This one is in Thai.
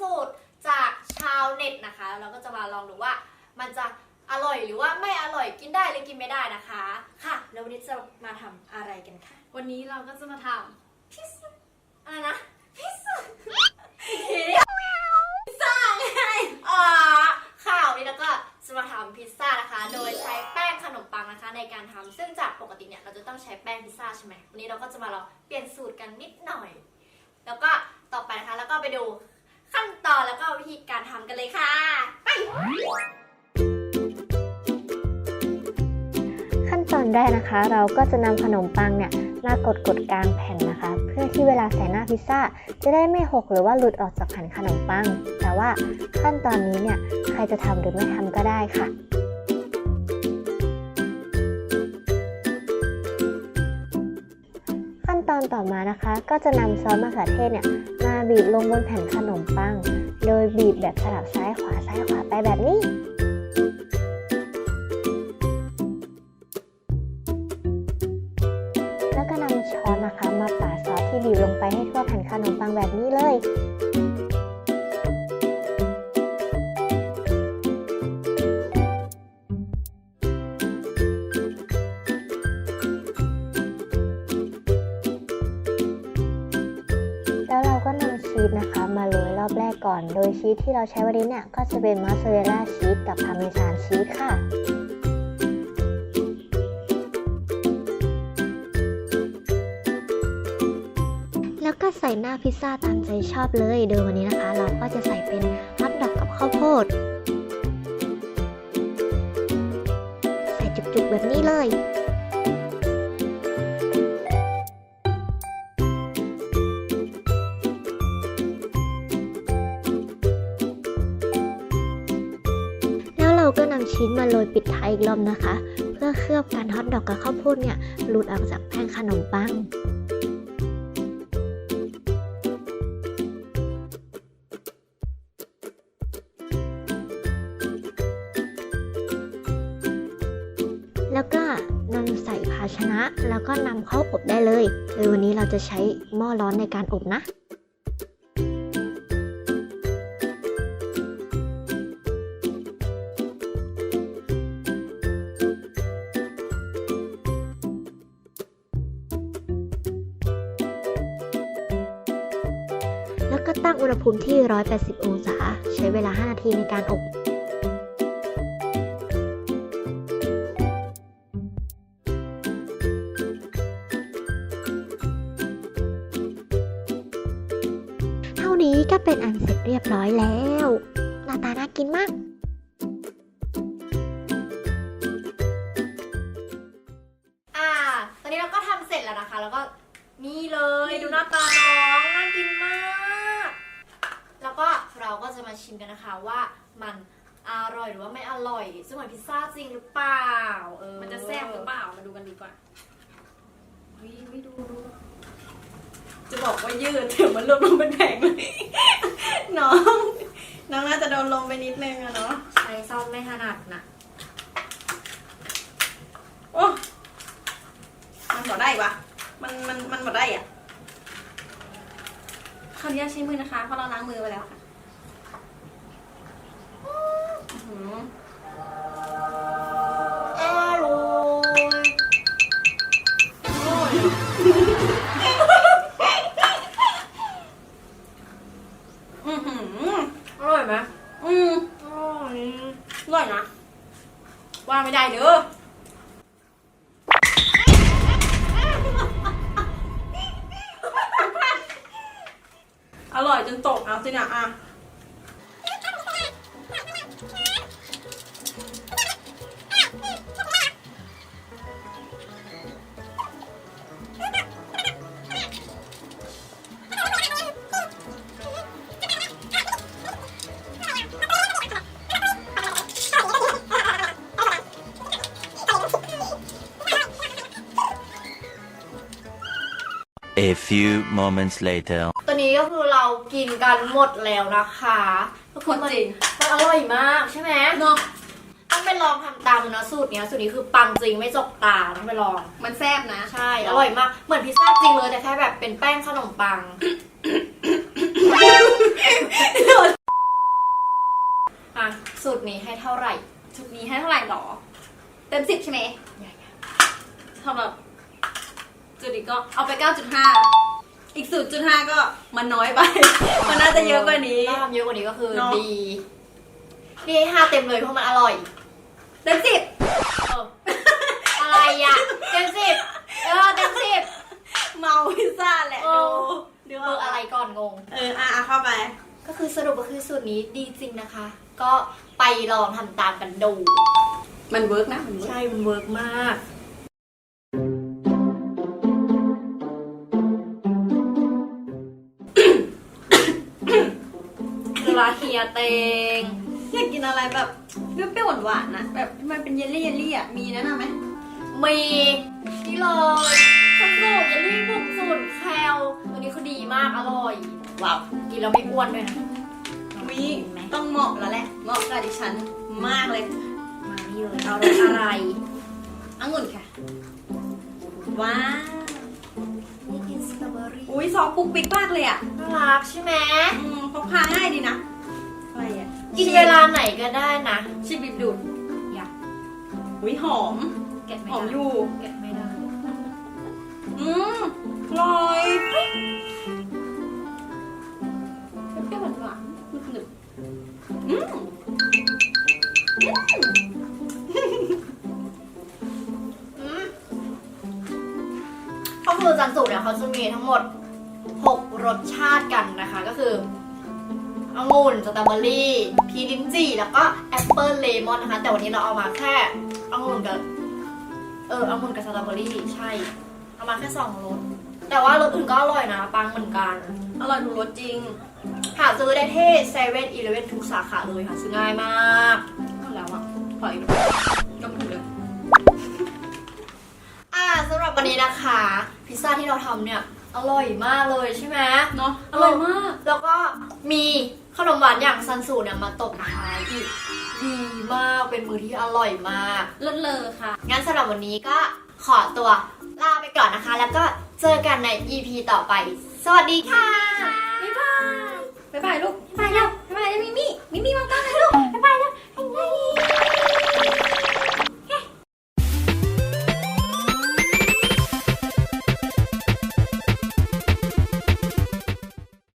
สูตรจากชาวเน็ตนะคะ เราก็จะมาลองดูว่ามันจะอร่อยหรือว่าไม่อร่อยกินได้หรือกินไม่ได้นะคะ ค่ะ แล้ววันนี้จะมาทำอะไรกันคะวันนี้เราก็จะมาทพิซซ่าอะไรนะพิซซ่าอีกทีดิพิซซ่าไงอ๋อข่าวนี้แล้วก็จะมาทำพิซซ่านะคะ โดยใช้แป้งขนมปังนะคะ ในการทำซึ่งจากปกติเนี่ยเราจะต้องใช้แป้งพิซซ่าใช่ไหมวันนี้เราก็จะมาลองเปลี่ยนสูตรกันนิดหน่อย แล้วก็ต่อไปนะคะแล้วก็ไปดู แรกนะคะ เราก็จะนำขนมปังเนี่ยมากดกดกลางแผ่นนะคะ เพื่อที่เวลาใส่หน้าพิซซ่า จะได้ไม่หกหรือว่าหลุดออกจากแผ่นขนมปัง แต่ว่าขั้นตอนนี้เนี่ยใครจะทำหรือไม่ทำก็ได้ค่ะขั้นตอนต่อมานะคะก็จะนำซอสมะเขือเทศเนี่ยมาบีบลงบนแผ่นขนมปัง โดยบีบแบบสลับซ้ายขวาซ้ายขวาไปแบบนี้ นขนมปังแบบนี้เลย แล้วเราก็นำชีสนะคะ มาโรยรอบแรกก่อน โดยชีสที่เราใช้วันนี้เนี่ย ก็จะเป็นมอสซาเรลล่าชีสกับพาเมซานชีสค่ะ ก็ใส่หน้าพิซซ่าตามใจชอบเลย โดยวันนี้นะคะ เราก็จะใส่เป็นฮอทดอกกับข้าวโพด ใส่จุกๆแบบนี้เลยแล้วเราก็นำชีสมาโรยปิดท้ายอีกรอบนะคะ เพื่อเคลือบการฮอทดอกกับข้าวโพดเนี่ยหลุดออกจากแป้งขนมปัง แล้วก็นำใส่ภาชนะ แล้วก็นำเข้าอบได้เลย โดยวันนี้เราจะใช้หม้อร้อนในการอบนะแล้วก็ตั้งอุณหภูมิที่ 180 องศา ใช้เวลา 5 นาทีในการอบ ก็เป็นอันเสร็จเรียบร้อยแล้ว หน้าตาน่ากินมากอ่า ตอนนี้เราก็ทำเสร็จแล้วนะคะ แล้วก็นี่เลยดูหน้าตาน้องน่ากินมาก แล้วก็เราก็จะมาชิมกันนะคะว่ามันอร่อยหรือว่าไม่อร่อยจะเหมือนพิซซ่าจริงหรือเปล่า เออำมันจะแซ่บหรือเปล่า มาดูกันดีกว่าวิวิดูดู จะบอกว่ายืดเดี๋ยวมันรวมลงเป็นแผงเลย น้อง น้องน่าจะโดนลงไปนิดนึงอะเนาะใช้ซ่อมไม่ถนัดนะโอ้มันบ่ได้วะมันมันมันบ่ได้อะขออนุญาตใช้มือนะคะเพราะเราล้างมือไปแล้วค่ะอื้อหืออร่อยโอ้ยอือหือ อร่อยไหม อืม อร่อย อร่อยนะ ว่าไม่ได้เด้อ อร่อยจนตกเอา สินะอะ A few moments later. ตอนนี้ก็คือเรากินกันหมดแล้วนะคะก็คือมันจริง มันอร่อยมากใช่ไหมเนาะต้องไปลองทำตามนะสูตรเนี้ยสูตรนี้คือปังจริงไม่จกตาต้องไปลอง มันแซ่บนะ ใช่ อร่อยมาก เหมือนพิซซ่าจริงเลยแต่แค่แบบเป็นแป้งขนมปังโดนนี้ให้เท่าไหร่ จุดนี้ให้เท่าไหร่หรอ เต็มสิบใช่ไหมสำหรับ จุดนี้ก็เอาไป 9.5 อีก 0.5 ก็มันน้อยไป มันน่าจะเยอะกว่านี้ ถ้าทำเยอะกว่านี้ก็คือเนอะ ดีนี่ให้ห้าเต็มเลยเพราะมันอร่อย เต็มสิบเอออะไรอะ เต็มสิบเออเต็มสิบ เมาพิซซ่าแหละเอดูอดูเบอร์อะไรก่อนงง เอออะอะเข้าไป ก็คือสรุปก็คือสูตรนี้ดีจริงนะคะ ก็ไปลองทำตามกันดู มันเวิร์กนะมันเวิร์ก ใช่มันเวิร์กมาก ลาเฮียเตง อยากกินอะไรแบบเปรี้ยวๆหวานๆนะแบบทำไมเป็นเยลลี่เยลลี่อะมีแนะนำไหมมีนี่เลยสสูตรเยลลี่บุกสูตรแคลตัวนี้เขาดีมากอร่อย ว้าวกินแล้วไม่อ้วนด้วยนะวิต้องเหมาะแล้วแหละ เหมาะกับดิฉันมากเลย มานี่เลยเอารสอะไรองุ่นค่ะ ว้าวนี่กินสตร อเบอรี่อุ้ยซอสปุ๊กปิ๊กมากเลยอะน่ารักใช่ไหมอืมพกพาง่ายดีนะ อะไรอะกินเวลาไหนก็ได้นะชิบิบดูดอยากอุ้ยหอม แกะไม่หอมได้อยู่ แกะไม่ได้อืมอร่อยเปรี้ สูตรเนี่ยเขาจะมีทั้งหมด 6 รสชาติกันนะคะ ก็คือองุ่นสตรอเบอรี่ พีลิ้นจี่ แล้วก็แอปเปิลเลมอนนะคะ แต่วันนี้เราเอามาแค่องุ่นกับเออองุ่นกับสตรอเบอรี่ใช่ เอามาแค่สองรสแต่ว่ารสอื่นก็อร่อยนะ ปังเหมือนกัน อร่อยทุกรสจริง หาซื้อได้ที่เซเว่นอีเลเว่นทุกสาขาเลยค่ะ ซื้อง่ายมากหมดแล้วอะปล่อยดูก็ถูกเลยอ่าสำหรับวันนี้นะคะ พิซซ่าที่เราทำเนี่ยอร่อยมากเลยใช่ไหมเนาะอร่อยมาก แล้วก็มีขนมหวานอย่างซันสูเนี่ยมาตบท้ายอีกดีมากเป็นมือที่อร่อยมากเลิศเลอค่ะ งั้นสำหรับวันนี้ก็ขอตัวลาไปก่อนนะคะ แล้วก็เจอกันใน EP ต่อไป สวัสดีค่ะ